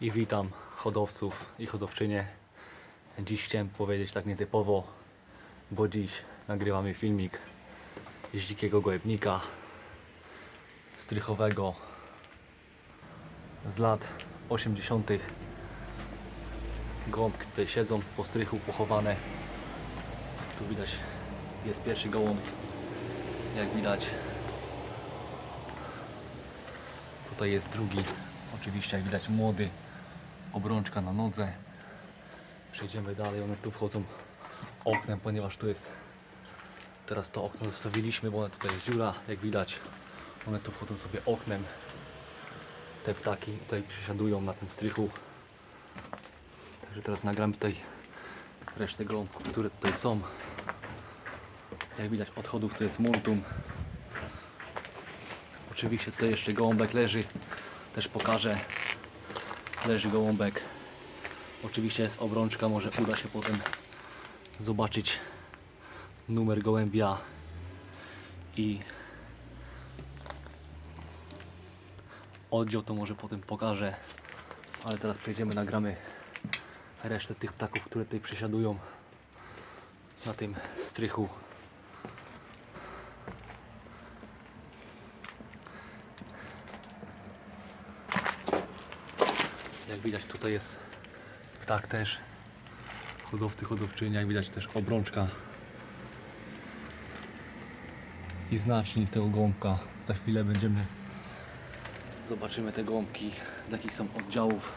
i witam hodowców i hodowczynie. Dziś chciałem powiedzieć tak nietypowo, bo dziś nagrywamy filmik z dzikiego gołębnika strychowego z lat 80. Gołąbki tutaj siedzą po strychu pochowane. Tu widać jest pierwszy gołąb, jak widać. Tutaj jest drugi, oczywiście jak widać młody, obrączka na nodze. Przejdziemy dalej, one tu wchodzą oknem, ponieważ tu jest teraz to okno zostawiliśmy, bo tutaj jest dziura, jak widać. One tu wchodzą sobie oknem. Te ptaki tutaj przysiadują na tym strychu. Także teraz nagram tutaj resztę gołąbków, które tutaj są. Jak widać odchodów to jest multum. Oczywiście tutaj jeszcze gołąbek leży. Też pokażę. Leży gołąbek. Oczywiście jest obrączka, może uda się potem zobaczyć numer gołębia i oddział to może potem pokażę. Ale teraz przejdziemy, nagramy resztę tych ptaków, które tutaj przesiadują na tym strychu. Widać tutaj jest ptak też. Hodowcy, hodowczyni, jak widać też obrączka. I znacznik tego gołąbka. Za chwilę będziemy zobaczymy te gołąbki, z jakich są oddziałów.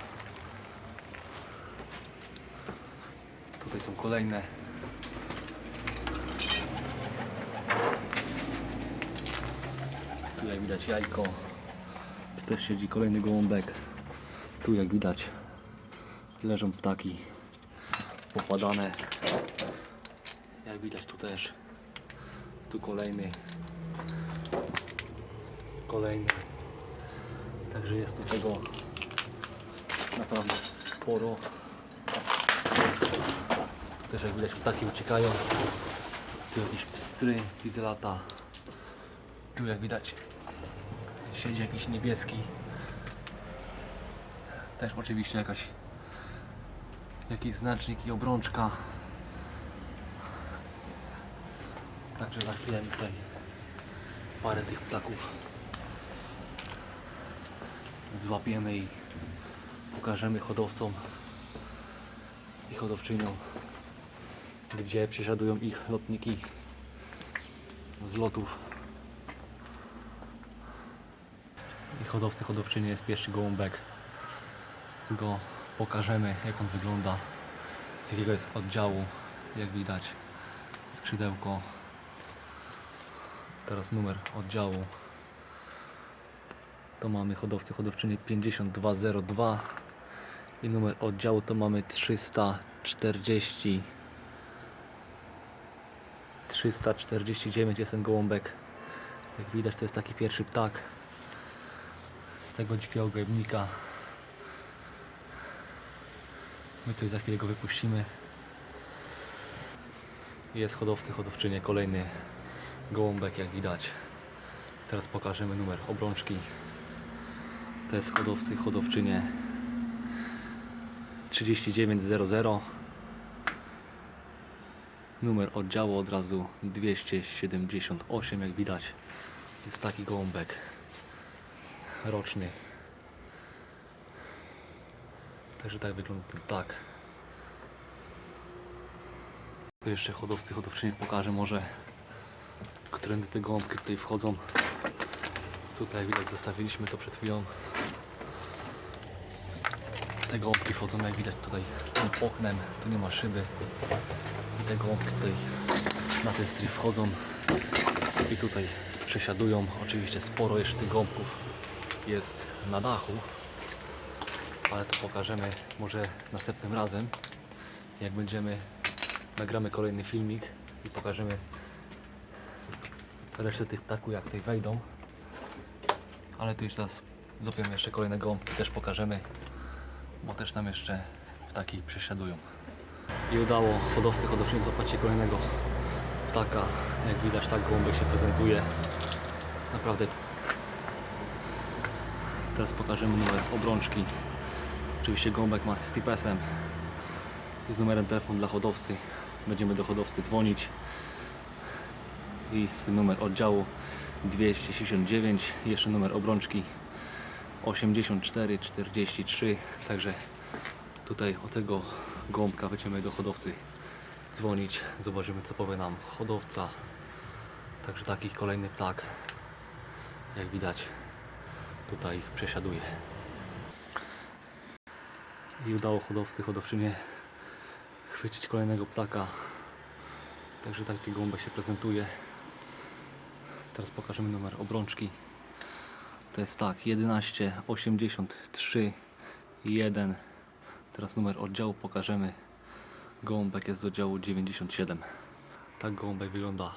Tutaj są kolejne. Tu jak widać jajko. Tu też siedzi kolejny gołąbek. Tu jak widać leżą ptaki popadane. Jak widać tu też. Tu kolejny. Kolejny. Także jest tu tego naprawdę sporo. Też jak widać ptaki uciekają. Tu jakieś pstry, widzę lata. Tu jak widać siedzi jakiś niebieski. Też oczywiście jakaś jakiś znacznik i obrączka. Także za chwilę tutaj parę tych ptaków złapiemy i pokażemy hodowcom i hodowczyniom, gdzie przesiadują ich lotniki z lotów. I hodowcy, hodowczynie jest pierwszy gołąbek. Go pokażemy jak on wygląda, z jakiego jest oddziału, jak widać skrzydełko. Teraz numer oddziału. To mamy hodowcy, hodowczynie 5202 i numer oddziału to mamy 340 349 jest ten gołąbek. Jak widać to jest taki pierwszy ptak z tego dzikiego gębnika. My tutaj za chwilę go wypuścimy. Jest hodowcy, hodowczynie, kolejny gołąbek jak widać. Teraz pokażemy numer obrączki. To jest hodowcy, hodowczynie 3900. Numer oddziału od razu 278 jak widać. Jest taki gołąbek roczny. Także tak wygląda ten tak. Tu jeszcze hodowcy, hodowczyni pokażę może, którędy te gołąbki tutaj wchodzą. Tutaj widać zostawiliśmy to przed chwilą. Te gołąbki wchodzą jak widać tutaj tym oknem, tu nie ma szyby. I te gołąbki tutaj na ten strych wchodzą i tutaj przesiadują. Oczywiście sporo jeszcze tych gołąbków jest na dachu ale to pokażemy może następnym razem jak będziemy nagramy kolejny filmik i pokażemy resztę tych ptaków jak tutaj wejdą. Ale tu już teraz złapiemy jeszcze kolejne gołąbki też pokażemy bo też tam jeszcze ptaki przesiadują. I udało hodowcy hodowczyni złapać się kolejnego ptaka. Jak widać tak gołąbek się prezentuje. Naprawdę. Teraz pokażemy numer obrączki Oczywiście gąbek ma z TPS-em i z numerem telefonu dla hodowcy. Będziemy do hodowcy dzwonić i numer oddziału 279, jeszcze numer obrączki 8443, także tutaj o tego gąbka będziemy do hodowcy dzwonić, zobaczymy co powie nam hodowca. Także taki kolejny ptak, jak widać, tutaj przesiaduje. I udało hodowcy, hodowczynie chwycić kolejnego ptaka. Także taki gąbek się prezentuje. Teraz pokażemy numer obrączki. To jest tak, 11 83 1. Teraz numer oddziału pokażemy. Gołąbek jest z oddziału 97. Tak gołąbek wygląda,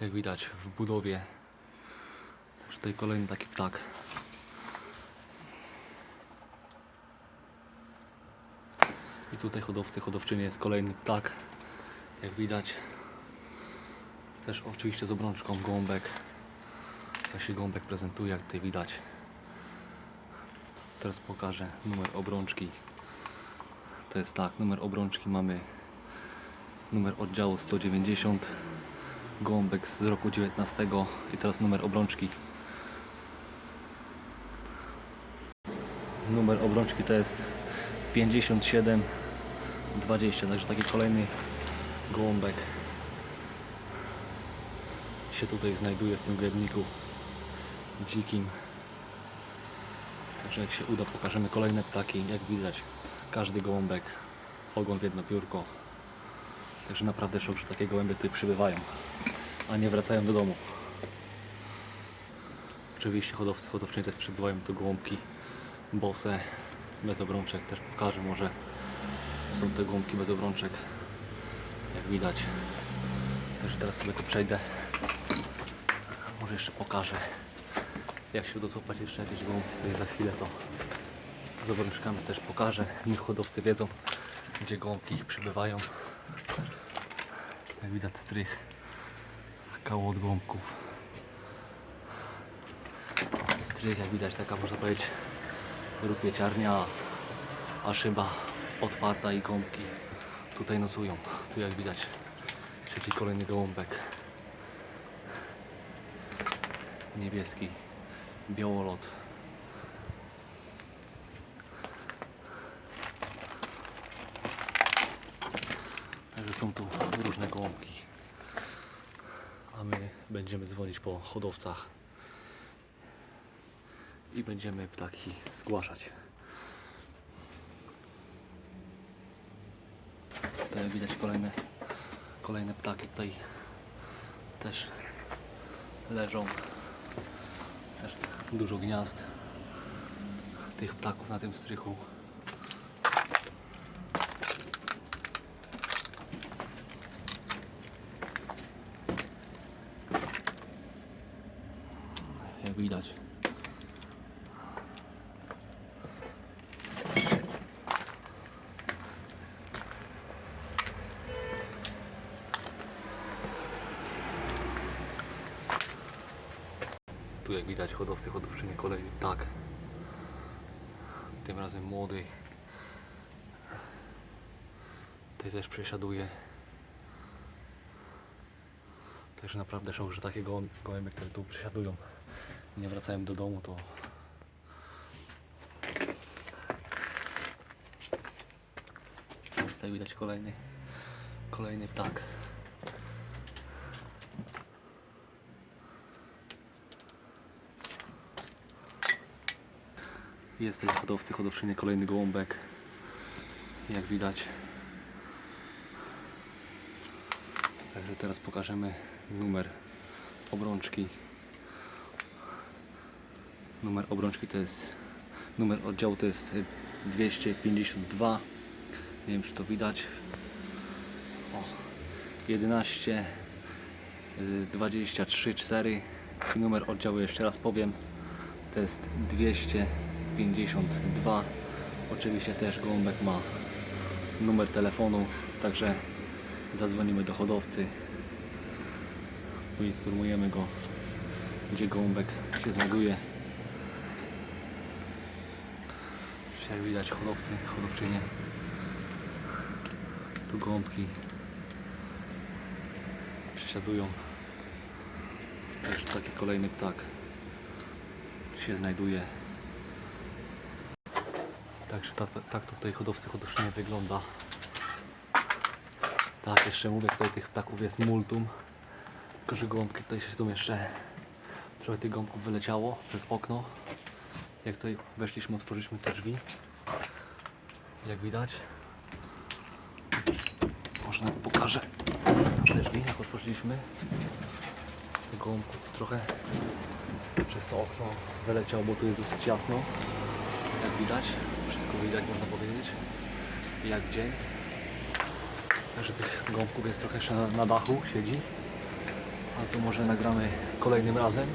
jak widać w budowie. Także tutaj kolejny taki ptak. I tutaj hodowcy, hodowczynie jest kolejny ptak. Jak widać. Też oczywiście z obrączką gołąbek. Tak się gołąbek prezentuje, jak tutaj widać. Teraz pokażę numer obrączki. To jest tak, numer obrączki mamy numer oddziału 190 gołąbek z roku 19 i teraz numer obrączki numer obrączki to jest 57 20 także taki kolejny gołąbek się tutaj znajduje w tym glebniku dzikim Także jak się uda pokażemy kolejne ptaki. Jak widać każdy gołąbek ogon w jedno piórko. Także naprawdę szok, że takie gołębie tutaj przybywają, a nie wracają do domu. Oczywiście hodowcy, hodowczynie też przybywają tu gołąbki bose, bez obrączek. Też pokażę może są te gołąbki bez obrączek. Jak widać. Także teraz sobie tu przejdę. Może jeszcze pokażę jak się uda złapać jeszcze jakieś to za chwilę to z obrączkami też pokażę. Niech hodowcy wiedzą, gdzie gołąbki ich przybywają. Jak widać strych kało od gołąbków. Strych, jak widać, taka można powiedzieć rupieciarnia, a szyba otwarta i gąbki tutaj nocują. Tu jak widać trzeci kolejny gołąbek niebieski białolot. Także są tu różne gołąbki. A my będziemy dzwonić po hodowcach i będziemy ptaki zgłaszać. Tutaj widać kolejne, kolejne ptaki tutaj też leżą też dużo gniazd tych ptaków na tym strychu. Jak widać. Tu jak widać hodowcy, hodowczynie kolejny ptak. Tym razem młody. Tutaj też przesiaduje. Także naprawdę szok, że takie gołę- gołębie, które tu przesiadują, nie wracają do domu, to tutaj widać kolejny, kolejny ptak. Jest też hodowcy, hodowczynie kolejny gołąbek. Jak widać. Także teraz pokażemy numer obrączki. Numer obrączki to jest numer oddziału to jest 252. Nie wiem czy to widać. O, 11 y, 23 4 i numer oddziału jeszcze raz powiem to jest 252 oczywiście też gołąbek ma numer telefonu także zadzwonimy do hodowcy poinformujemy go gdzie gołąbek się znajduje Jak widać hodowcy, hodowczynie. Tu gąbki przesiadują. Taki kolejny ptak się znajduje. Także tak, tak tutaj hodowcy hodowczynie wygląda. Tak, jeszcze mówię, tutaj tych ptaków jest multum. Tylko, że gąbki tutaj się tu jeszcze trochę tych gąbków wyleciało przez okno. Jak tutaj weszliśmy, otworzyliśmy te drzwi. Jak widać. Może nawet pokażę te drzwi, jak otworzyliśmy. Gąbków trochę przez to okno wyleciało, bo tu jest dosyć jasno. Jak widać, wszystko widać można powiedzieć. Jak dzień. Także tych gąbków jest trochę jeszcze na, dachu, siedzi. Ale to może nagramy kolejnym razem.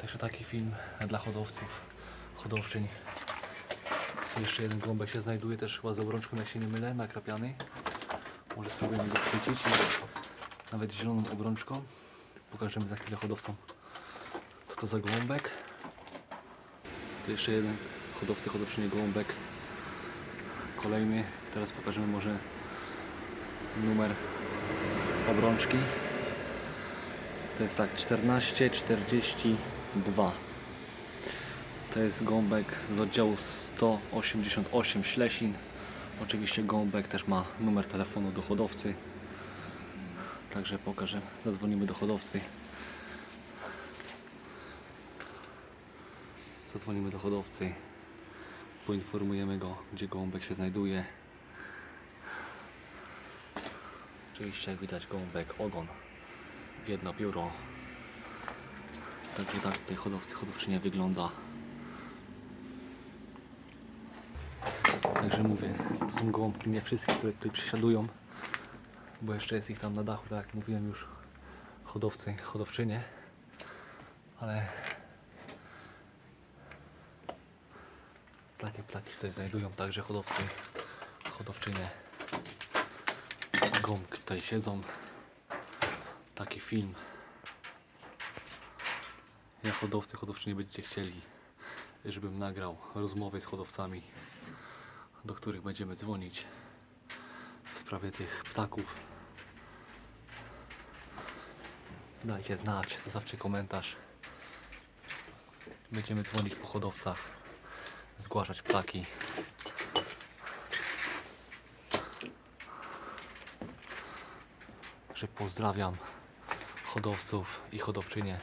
Także taki film dla hodowców, hodowczyń. Tu jeszcze jeden gąbek się znajduje, też chyba z obrączką, jak się nie mylę, nakrapiany. Może spróbujemy go chwycić. Nawet zieloną obrączką. Pokażemy za chwilę hodowcom, co to za gołąbek. Tu jeszcze jeden hodowcy, hodowczyni gołąbek. Kolejny. Teraz pokażemy może numer obrączki. To jest tak 1442. To jest gąbek z oddziału 188 Ślesin. Oczywiście gąbek też ma numer telefonu do hodowcy. Także pokażę, zadzwonimy do hodowcy. Zadzwonimy do hodowcy. Poinformujemy go, gdzie gołąbek się znajduje. Oczywiście jak widać gołąbek ogon w jedno biuro. Także tak tutaj hodowcy, hodowczynia wygląda. Także mówię, to są gołąbki, nie wszystkie, które tutaj przysiadują, bo jeszcze jest ich tam na dachu, tak jak mówiłem już, hodowcy, hodowczynie, ale takie ptaki tutaj znajdują także hodowcy, hodowczynie. Gąbki tutaj siedzą. Taki film. Jak hodowcy, hodowczynie będziecie chcieli, żebym nagrał rozmowy z hodowcami, do których będziemy dzwonić w sprawie tych ptaków. Dajcie znać, zostawcie komentarz. Będziemy dzwonić po hodowcach, zgłaszać ptaki. Że pozdrawiam hodowców i hodowczynie